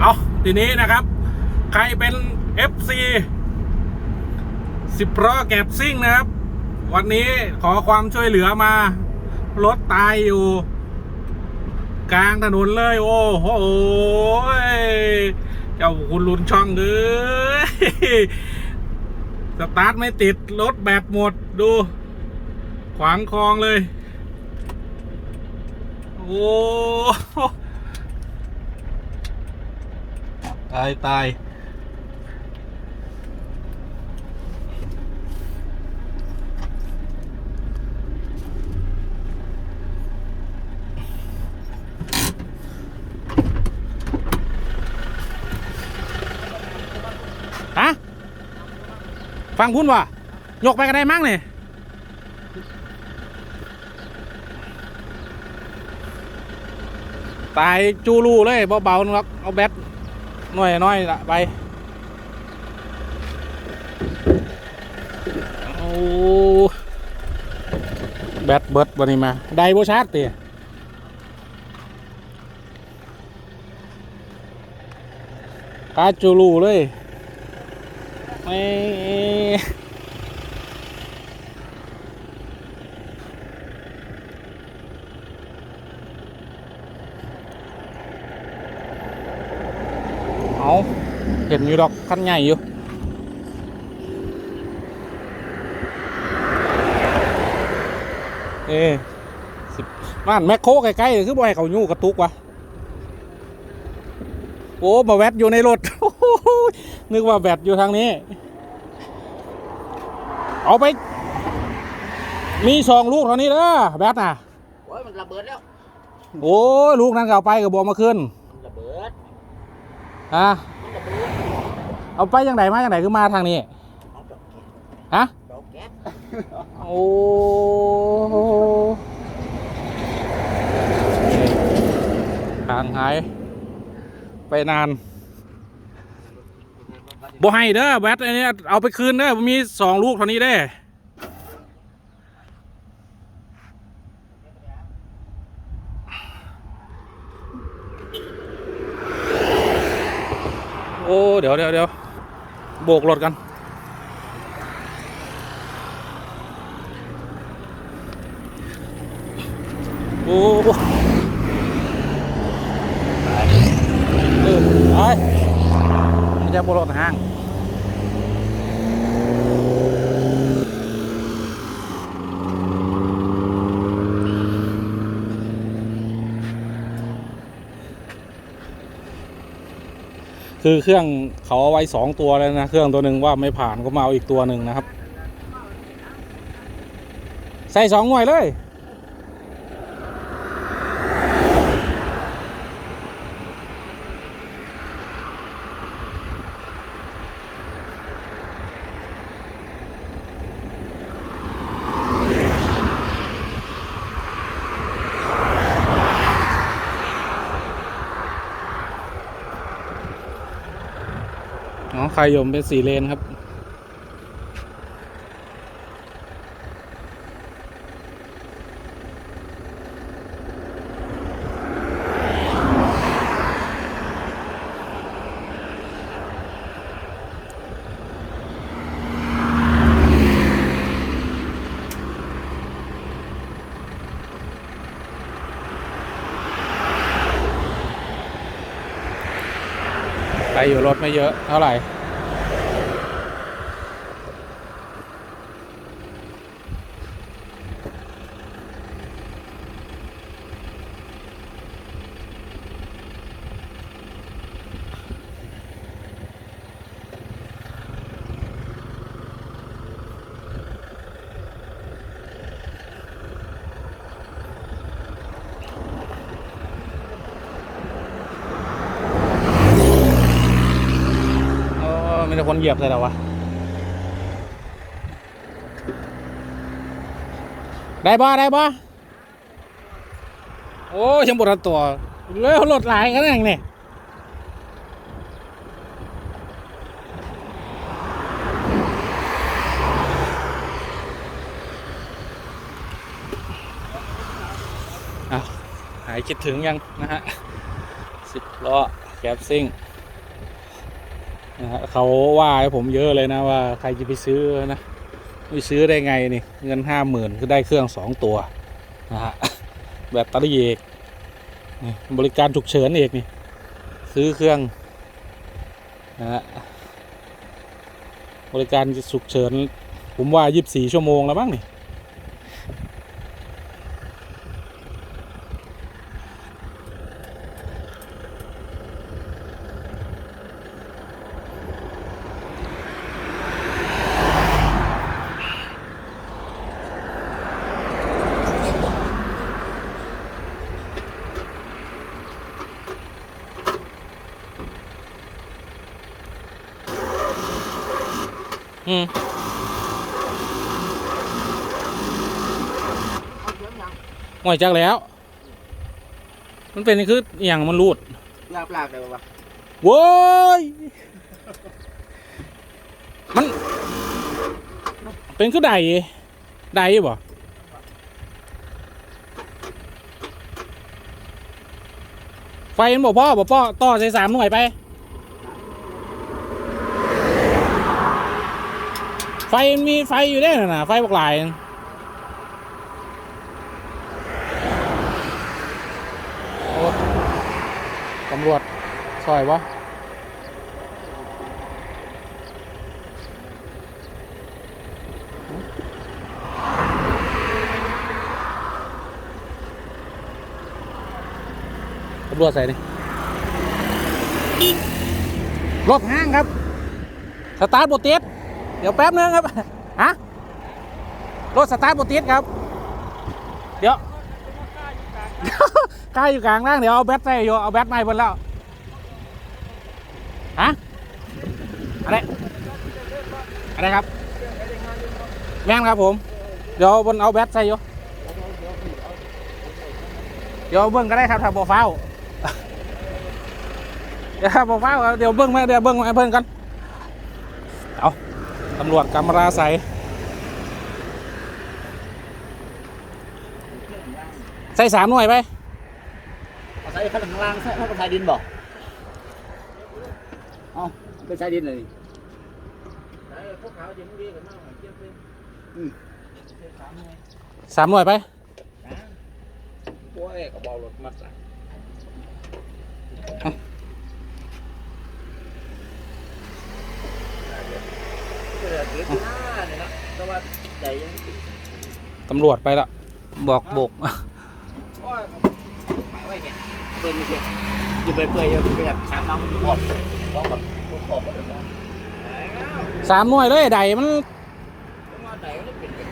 เอาทีนี้นะครับ ใครเป็น FC สิบล้อแกบซิ่งนะครับ วันนี้ขอความช่วยเหลือมา รถตายอยู่ กลางถนนเลย โอ้โหเจ้าคุณลุนช่องเอ้ยสตาร์ทไม่ติด รถแบตหมดดู ขวางคลองเลย โอ้ ตายตายฮะฟังคุณว่ะยกไปกันได้มั้งเนี่ยตายจูรูเลยเบาๆนักเอาแบต หน่อยน้อยละไป โอ้แบตเบิดวันนี้มา ไดโบชาร์จเตะตาจูรูเลยไม่เอา เห็นอยู่ดอกคันใหญ่อยู่เอ้สิบบ้านแมคโครใกล้ๆคือบ่ให้เขายู่กระตุกวะโอ้มาแวดอยู่ในรถนึกว่าแบตอยู่ทางนี้ เอาไป มีสองลูกเท่านี้เด้อแบตน่ะโอ้ยมันระเบิดแล้วโอ้ยลูกนั้นก็เอาไปกับบอมาขึ้นมันระเบิดฮะมันระเบิด เอาไปยังไงมายังไงคือมาทางนี้ฮะโอ้ทางหาย ไปนานบ่ให้เด้อแบตอันนี้เอาไปคืนเด้อมีสองลูกเท่านี้เด้โอ้ เดี๋ยวเดี๋ยวเดี๋ยว โบกรถกันโอ้เออไปมันจะบรถห้าง คือเครื่องเขาเอาไว้สองตัวแล้วนะ เครื่องตัวหนึ่งว่าไม่ผ่านก็มาเอาอีกตัวหนึ่งนะครับ ใส่สองหน่วยเลย ครยมเป็นสี่เลนครับใครอยู่รถไม่เยอะเท่าไหร่ คนเหยียบเลยเหรอวะ ได้บ่ได้บ่โอ้ยังบดตัวเร็วรถหลายกันยังเนี่ยอ้หายคิดถึงยังนะฮะสิบล้อแกบซิ่ง นะฮะเขาว่าให้ผมเยอะเลยนะว่าใครจะไปซื้อนะไม่ซื้อได้ไงนี่เงินห้าหมื่นคือได้เครื่องสองตัวนะฮะแบตเตอรี่เอกนี่บริการฉุกเฉินเอกนี่ซื้อเครื่องนะฮะบริการฉุกเฉิน ผมว่ายี่สิบสี่ชั่วโมงแล้วมั้งนี่ อืมเอาเสียงยังห่วยจักแล้ว มันเป็นคืออหย่างมันรูดลาบลาบได้ปะวะโว้ย มัน เป็นคือใดใดบ่ไฟมันบอกพ่อบอกพ่อต่อใส่สามหน่วยไป ไฟมันมีไฟอยู่ได้น่ะนะไฟบอกหลายโอ้ตำรวจซอยวะตำรวจใส่นี่รถห้างครับ สตาร์ทบติด เดี๋ยวแป๊บนึงครับฮะรถสตาร์ทบติดครับ เดี๋ยวกล้าอยู่กลางล่างเดี๋ยวเอาแบตใส่อยู่เอาแบตใหม่บนแล้วฮะอะไรอะไรครับแม่นครับผม เดี๋ยวบนเอาแบตใส่อยู่เดี๋ยวเบิ้งก็ได้ครับถ้าบ่ฟ้าวเดี๋ยวถ้าบ่ฟ้าวครับเดี๋ยวเบิ้งมาเดี๋ยวเบิ้งมาให้เพิ่นกัน ตำรวจกำราใสใส่สามหน่วยไปเอาใส่ข้างล่างใส่ข้างใส่ดินบ่เอาไปใส่ดินเลยพวกเขาจะไม่ดีกันมากเทียบเลยสามหน่วยไปโอ้ยกระเป๋ารถมั ดละเกิดเกิดหน้าเนี่ยนะแต่ว่าใจยังติดตำรวจไปละบอกโบก โอ้ยหมายไว้แกเปิดไม่เสร็จอยู่ไปเปื่อยอยู่ไปแบบช้างน้ำหมดต้องแบบขอบก็เดือดร้อนสามหน่วยเลยใดมันว่าไหนมันเป็นแบบ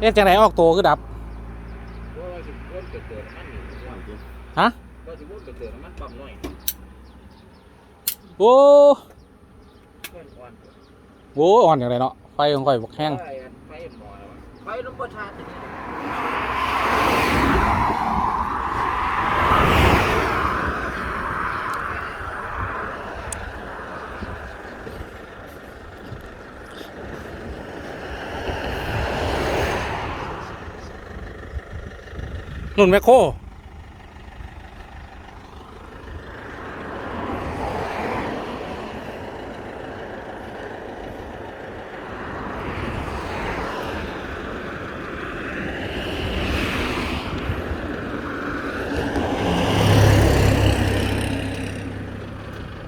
เอ๊ะจังไหนออกตัวคือดับ ว่าสิบวนเกิดเกิดมันอยู่ว่าจริงฮะ ว่าสิบวนเกิดเกิดมันปั๊มน้อย โอ้เพื่อนอ่อนโหอ่อนอย่างไรเนาะไฟของข่อยบกแห้งไฟไฟหมอแล้วไฟลมประชาตินุ่นแมคโคร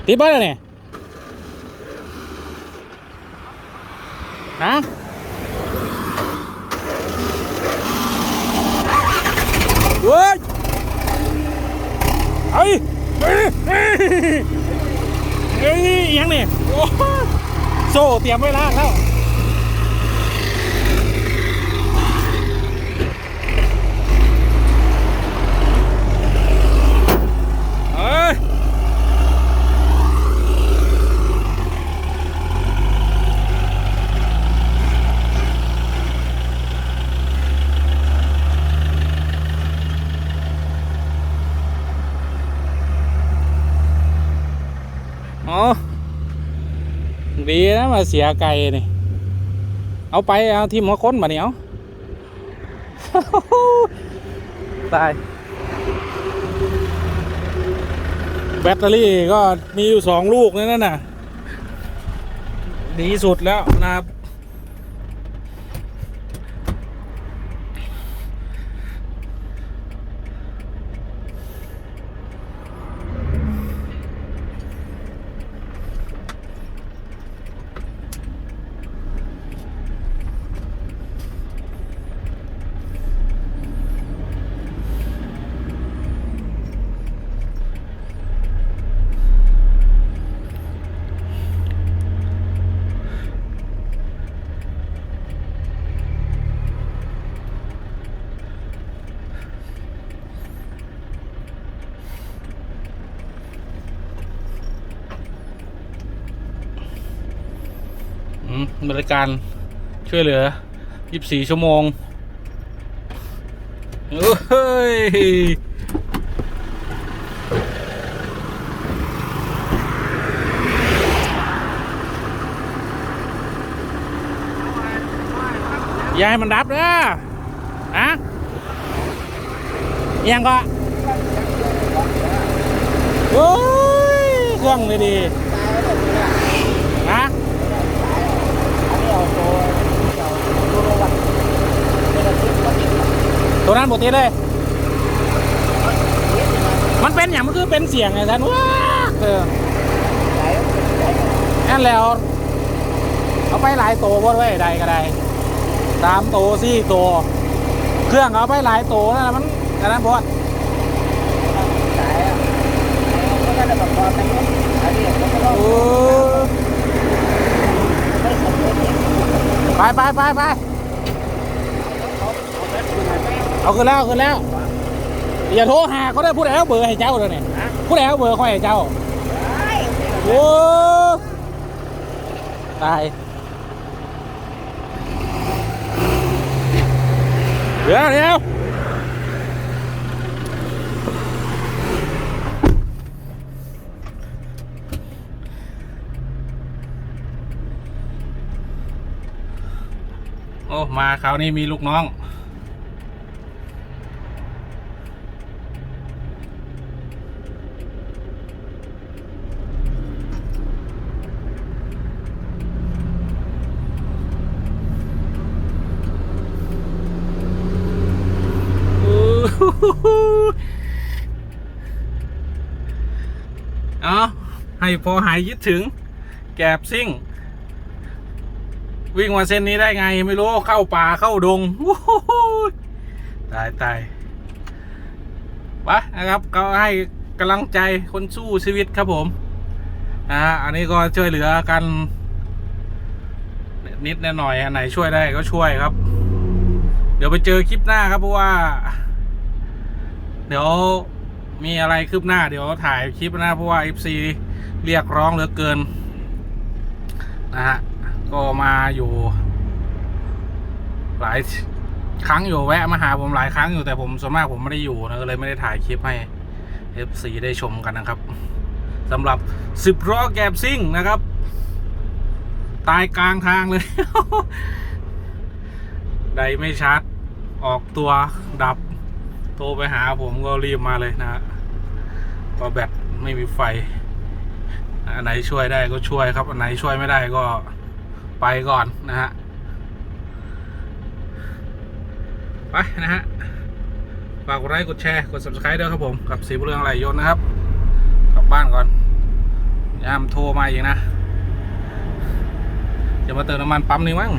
ติดบ้านเลยเนี่ยฮะเว้ยเอ้ยเอ้ยเอ้ยเอ้ยยังเนี่ยโอ้โซ่เตรียมไว้ลาแล้วเอ้ย อ๋อดีนะมาเสียไก่นี่ เอาไปเอาที่หัวค้นมาเนี่ยเอาตาย แบตเตอรี่ก็มีอยู่สองลูกนั่นน่ะ ดีสุดแล้วนะครับ บริการช่วยเหลือ 24 ชั่วโมงเฮ้ยยายมันรับเด้ออะยังก็โอ้ยเครื่องเลยดีนะ ตัวนั้นปกติเลย มันเป็นอย่างมันคือเป็นเสียงไงท่านว้าเออนั่นแล้ว เอาไปหลายตัวบ่ไว้ใดก็ได้สามตัวสี่ตัวเครื่องเอาไปหลายตัวนั่นแหละมันอันนั้นพอดเออไปไปไปไป เอาขึ้นแล้วเอาขึ้นแล้ว อย่าโทรหาเขาได้พูดแล้วเบอร์ให้เจ้าเลยเนี่ยพูดแล้วเบอร์เขาให้เจ้าโอ้ตายเดี๋ยวเดี๋ยวโอ้มาคราวนี้มีลูกน้อง เอา ให้พอหายคิดถึง แกบซิ่ง วิ่งมาเส้นนี้ได้ไงไม่รู้ เข้าป่าเข้าดงตายตายไปนะครับก็ให้กำลังใจคนสู้ชีวิตครับผมนะฮะอันนี้ก็ช่วยเหลือกัน นิดหน่อยอันไหนช่วยได้ก็ช่วยครับ เดี๋ยวไปเจอคลิปหน้าครับเพราะว่า เดี๋ยวมีอะไรคืบหน้าเดี๋ยวถ่ายคลิปหน้าเพราะว่า FC เรียกร้องเหลือเกินนะฮะก็มาอยู่ หลายครั้งอยู่แวะมาหาผมหลายครั้งอยู่แต่ผมส่วนมากผมไม่ได้อยู่นะก็เลยไม่ได้ถ่ายคลิปให้ FC ได้ชมกันนะครับสำหรับสิบล้อแกบซิ่งนะครับ ตายกลางทางเลย ใดไม่ชัดออกตัวดับ โทรไปหาผมก็รีบมาเลยนะฮะเพราะแบตไม่มีไฟ อันไหนช่วยได้ก็ช่วยครับอันไหนช่วยไม่ได้ก็ไปก่อนนะฮะไปนะฮะฝากกดไลค์กดแชร์กด subscribe ด้วยครับผม กับสีบุเรืองไหลยนนะครับ กลับบ้านก่อนยามโทรมาอีกนะ จะมาเติมน้ำมันปั๊มนี้มั้ง